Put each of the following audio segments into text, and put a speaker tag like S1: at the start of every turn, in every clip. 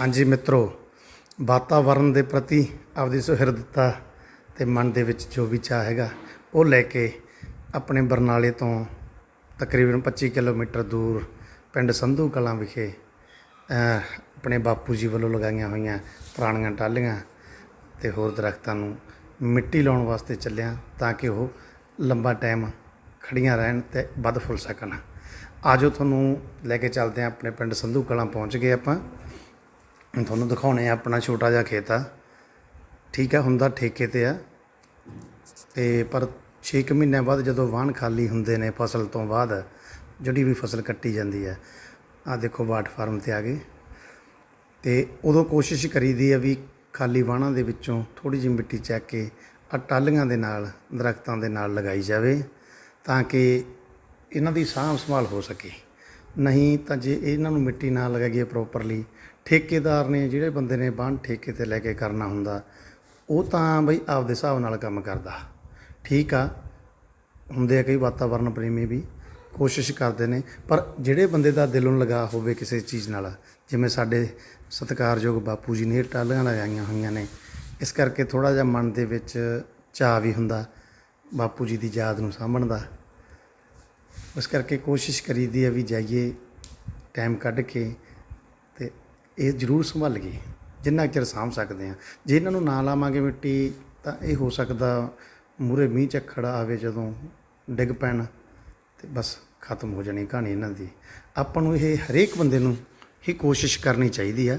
S1: ਹਾਂਜੀ ਮਿੱਤਰੋ ਵਾਤਾਵਰਣ ਦੇ ਪ੍ਰਤੀ ਆਪਦੀ ਸੁਹਿਰਦਤਾ ਤੇ ਮਨ ਦੇ ਵਿੱਚ ਜੋ ਵੀ ਚਾਹ ਹੈਗਾ, ਉਹ ਲੈ ਕੇ ਆਪਣੇ ਬਰਨਾਲੇ ਤੋਂ ਤਕਰੀਬਨ 25 ਕਿਲੋਮੀਟਰ ਦੂਰ ਪਿੰਡ ਸੰਧੂ ਕਲਾਂ ਵਿਖੇ ਆਪਣੇ ਬਾਪੂ ਜੀ ਵੱਲੋਂ ਲਗਾਈਆਂ ਹੋਈਆਂ ਪੁਰਾਣੀਆਂ ਟਾਹਲੀਆਂ ਤੇ ਹੋਰ ਦਰਖਤਾਂ ਨੂੰ ਮਿੱਟੀ ਲਾਉਣ ਵਾਸਤੇ ਚੱਲਿਆ ਤਾਂ ਕਿ ਉਹ ਲੰਬਾ ਟਾਈਮ ਖੜੀਆਂ ਰਹਿਣ ਤੇ ਵੱਧ ਫੁੱਲ ਸਕਣ। ਆਜੋ ਤੁਹਾਨੂੰ ਲੈ ਕੇ ਚੱਲਦੇ ਹਾਂ, ਆਪਣੇ ਪਿੰਡ ਸੰਧੂ ਕਲਾਂ ਪਹੁੰਚ ਗਏ ਆਪਾਂ। ਤੁਹਾਨੂੰ ਦਿਖਾਉਣੇ ਆ ਆਪਣਾ ਛੋਟਾ ਜਿਹਾ ਖੇਤ ਆ। ਠੀਕ ਆ, ਹੁੰਦਾ ਠੇਕੇ ਤੇ ਆ। ਤੇ ਪਰ 6 ਮਹੀਨਿਆਂ ਬਾਅਦ ਜਦੋਂ ਵਾਹਣ ਖਾਲੀ ਹੁੰਦੇ ਨੇ ਫਸਲ ਤੋਂ ਬਾਅਦ, ਜਿਹੜੀ ਵੀ ਫਸਲ ਕੱਟੀ ਜਾਂਦੀ ਹੈ ਆ ਦੇਖੋ ਵਾਟ ਫਾਰਮ ਤੇ ਆ ਗਏ ਤੇ ਉਦੋਂ ਕੋਸ਼ਿਸ਼ ਕਰੀਦੀ ਆ ਵੀ ਖਾਲੀ ਵਾਹਣਾਂ ਦੇ ਵਿੱਚੋਂ ਥੋੜੀ ਜਿਹੀ ਮਿੱਟੀ ਚੱਕ ਕੇ ਆ ਟਾਲੀਆਂ ਦੇ ਨਾਲ, ਦਰਖਤਾਂ ਦੇ ਨਾਲ ਲਗਾਈ ਜਾਵੇ, ਤਾਂ ਕਿ ਇਹਨਾਂ ਦੀ ਸਾਂਭ ਸੰਭਾਲ ਹੋ ਸਕੇ। ਨਹੀਂ ਤਾਂ ਜੇ ਇਹਨਾਂ ਨੂੰ ਮਿੱਟੀ ਨਾ ਲਗਾਈਏ ਪ੍ਰੋਪਰਲੀ ਠੇਕੇਦਾਰ ਨੇ ਜਿਹੜੇ ਬੰਦੇ ਨੇ ਬਾਣ ਠੇਕੇ ਤੇ ਲੈ ਕੇ ਕਰਨਾ ਹੁੰਦਾ, ਉਹ ਤਾਂ ਬਈ ਆਪਦੇ ਹਿਸਾਬ ਨਾਲ ਕੰਮ ਕਰਦਾ। ਠੀਕ ਆ, ਹੁੰਦੇ ਆ ਕਈ ਵਾਤਾਵਰਣ ਪ੍ਰੇਮੀ ਵੀ, ਕੋਸ਼ਿਸ਼ ਕਰਦੇ ਨੇ, ਪਰ ਜਿਹੜੇ ਬੰਦੇ ਦਾ ਦਿਲੋਂ ਲਗਾ ਹੋਵੇ ਕਿਸੇ ਚੀਜ਼ ਨਾਲ, ਜਿਵੇਂ ਸਾਡੇ ਸਤਿਕਾਰਯੋਗ ਬਾਪੂ ਜੀ ਨੇ ਇਹ ਟਾਲੀਆਂ ਲਗਾਈਆਂ ਹੋਈਆਂ ਨੇ, ਇਸ ਕਰਕੇ ਥੋੜਾ ਜਿਹਾ ਮਨ ਦੇ ਵਿੱਚ ਚਾਅ ਵੀ ਹੁੰਦਾ, ਬਾਪੂ ਜੀ ਦੀ ਯਾਦ ਨੂੰ ਸਾਂਭਣ ਦਾ। ਇਸ ਕਰਕੇ ਕੋਸ਼ਿਸ਼ ਕਰੀਦੀ ਹੈ ਵੀ ਜਾਈਏ ਟਾਈਮ ਕੱਢ ਕੇ ਤੇ ਇਹ ਜ਼ਰੂਰ ਸੰਭਾਲੀਏ, ਜਿੰਨਾ ਚਿਰ ਸਾਂਭ ਸਕਦੇ ਆ ਜੇ ਇਹਨਾਂ ਨੂੰ ਨਾ ਲਾਵਾਂਗੇ ਮਿੱਟੀ, ਤਾਂ ਇਹ ਹੋ ਸਕਦਾ ਮੂਰੇ ਮੀਂਹ ਝੱਖੜ ਆਵੇ ਜਦੋਂ ਡਿੱਗ ਪੈਣ ਤੇ ਬਸ ਖਤਮ ਹੋ ਜਾਣੀ ਕਹਾਣੀ ਇਹਨਾਂ ਦੀ। ਆਪਾਂ ਨੂੰ ਇਹ ਹਰੇਕ ਬੰਦੇ ਨੂੰ ਹੀ ਕੋਸ਼ਿਸ਼ ਕਰਨੀ ਚਾਹੀਦੀ ਆ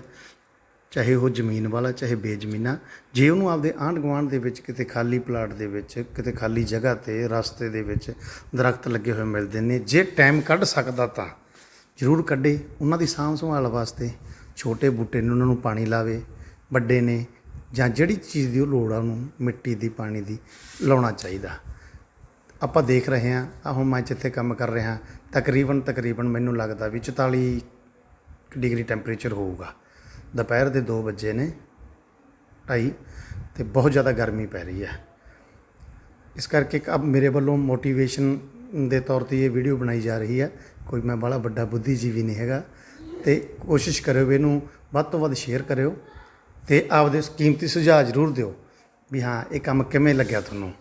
S1: ਚਾਹੇ ਉਹ ਜ਼ਮੀਨ ਵਾਲਾ, ਚਾਹੇ ਬੇਜ਼ਮੀਨਾ, ਜੇ ਉਹਨੂੰ ਆਪਦੇ ਆਂਢ ਗੁਆਂਢ ਦੇ ਵਿੱਚ, ਕਿਤੇ ਖਾਲੀ ਪਲਾਟ ਦੇ ਵਿੱਚ, ਕਿਤੇ ਖਾਲੀ ਜਗ੍ਹਾ ਤੇ, ਰਸਤੇ ਦੇ ਵਿੱਚ ਦਰਖਤ ਲੱਗੇ ਹੋਏ ਮਿਲਦੇ ਨੇ, ਜੇ ਟਾਈਮ ਕੱਢ ਸਕਦਾ ਤਾਂ ਜ਼ਰੂਰ ਕੱਢੇ। ਉਹਨਾਂ ਦੀ ਸਾਂਭ ਸੰਭਾਲ ਵਾਸਤੇ ਛੋਟੇ ਬੂਟੇ ਨੂੰ, ਉਹਨਾਂ ਨੂੰ ਪਾਣੀ ਲਾਵੇ, ਵੱਡੇ ਨੇ, ਜਾਂ ਜਿਹੜੀ ਚੀਜ਼ ਦੀ ਉਹ ਲੋੜ ਆ ਉਹਨੂੰ ਮਿੱਟੀ ਦੀ, ਪਾਣੀ ਦੀ ਲਾਉਣਾ ਚਾਹੀਦਾ। ਆਪਾਂ ਦੇਖ ਰਹੇ ਹਾਂ ਆ ਹੁਣ ਮੈਂ ਜਿੱਥੇ ਕੰਮ ਕਰ ਰਿਹਾ ਤਕਰੀਬਨ ਤਕਰੀਬਨ ਮੈਨੂੰ ਲੱਗਦਾ ਵੀ 44 ਡਿਗਰੀ ਟੈਂਪਰੇਚਰ ਹੋਊਗਾ। ਦੁਪਹਿਰ ਦੇ 2 ਵਜੇ ਨੇ, ਢਾਈ, ਤੇ ਬਹੁਤ ਜ਼ਿਆਦਾ ਗਰਮੀ ਪੈ ਰਹੀ ਹੈ। ਇਸ ਕਰਕੇ ਅਬ ਮੇਰੇ ਵੱਲੋਂ ਮੋਟੀਵੇਸ਼ਨ ਦੇ ਤੌਰ ਤੇ ਇਹ ਵੀਡੀਓ ਬਣਾਈ ਜਾ ਰਹੀ ਹੈ। ਕੋਈ ਮੈਂ ਬੜਾ ਵੱਡਾ ਬੁੱਧੀਜੀਵੀ ਨਹੀਂ ਹੈਗਾ, ਤੇ ਕੋਸ਼ਿਸ਼ ਕਰਿਓ ਵੀ ਇਹਨੂੰ ਵੱਧ ਤੋਂ ਵੱਧ ਸ਼ੇਅਰ ਕਰਿਓ, ਤੇ ਆਪਦੇ ਕੀਮਤੀ ਸੁਝਾਅ ਜ਼ਰੂਰ ਦਿਓ ਵੀ ਹਾਂ, ਇਹ ਕੰਮ ਕਿਵੇਂ ਲੱਗਿਆ ਤੁਹਾਨੂੰ।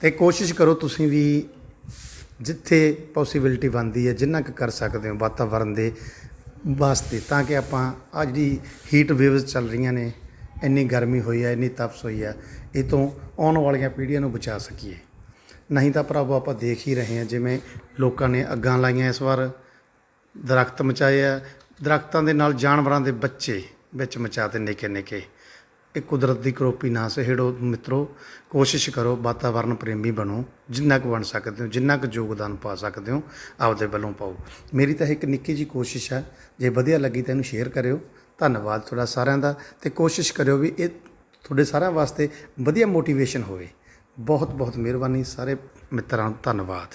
S1: ਤੇ ਕੋਸ਼ਿਸ਼ ਕਰੋ ਤੁਸੀਂ ਵੀ ਜਿੱਥੇ ਪੋਸੀਬਿਲਿਟੀ ਬਣਦੀ ਹੈ, ਜਿੰਨਾ ਕੁ ਕਰ ਸਕਦੇ ਹੋ ਵਾਤਾਵਰਣ ਦੇ ਵਾਸਤੇ, ਤਾਂ ਕਿ ਆਪਾਂ ਆ ਜਿਹੜੀ ਹੀਟ ਵੇਵਸ ਚੱਲ ਰਹੀਆਂ ਨੇ, ਇੰਨੀ ਗਰਮੀ ਹੋਈ ਹੈ ਇੰਨੀ ਤਪਸ਼ ਹੋਈ ਹੈ ਇਹ ਤੋਂ ਆਉਣ ਵਾਲੀਆਂ ਪੀੜ੍ਹੀਆਂ ਨੂੰ ਬਚਾ ਸਕੀਏ। ਨਹੀਂ ਤਾਂ ਭਰਾਵੋ ਆਪਾਂ ਦੇਖ ਹੀ ਰਹੇ ਹਾਂ, ਜਿਵੇਂ ਲੋਕਾਂ ਨੇ ਅੱਗਾਂ ਲਾਈਆਂ ਇਸ ਵਾਰ, ਦਰਖਤ ਮਚਾਏ ਆ, ਦਰਖਤਾਂ ਦੇ ਨਾਲ ਜਾਨਵਰਾਂ ਦੇ ਬੱਚੇ ਵਿੱਚ ਮਚਾਤੇ ਨਿੱਕੇ ਨਿੱਕੇ ਇਹ ਕੁਦਰਤ ਦੀ ਕਰੋਪੀ ਨਾ ਸਹਿੜੋ ਮਿੱਤਰੋ, ਕੋਸ਼ਿਸ਼ ਕਰੋ ਵਾਤਾਵਰਨ ਪ੍ਰੇਮੀ ਬਣੋ, ਜਿੰਨਾ ਕੁ ਬਣ ਸਕਦੇ ਹੋ, ਜਿੰਨਾ ਕੁ ਯੋਗਦਾਨ ਪਾ ਸਕਦੇ ਹੋ, ਆਪਦੇ ਵੱਲੋਂ ਪਾਓ। ਮੇਰੀ ਤਾਂ ਇੱਕ ਨਿੱਕੀ ਜੀ ਕੋਸ਼ਿਸ਼ ਹੈ ਜੇ ਵਧੀਆ ਲੱਗੀ ਤਾਂ ਇਹਨੂੰ ਸ਼ੇਅਰ ਕਰਿਓ। ਧੰਨਵਾਦ ਤੁਹਾਡਾ ਸਾਰਿਆਂ ਦਾ ਤੇ ਕੋਸ਼ਿਸ਼ ਕਰਿਓ ਵੀ ਇਹ ਤੁਹਾਡੇ ਸਾਰਿਆਂ ਵਾਸਤੇ ਵਧੀਆ ਮੋਟੀਵੇਸ਼ਨ ਹੋਵੇ। ਬਹੁਤ ਬਹੁਤ ਮਿਹਰਬਾਨੀ, ਸਾਰੇ ਮਿੱਤਰਾਂ ਨੂੰ ਧੰਨਵਾਦ।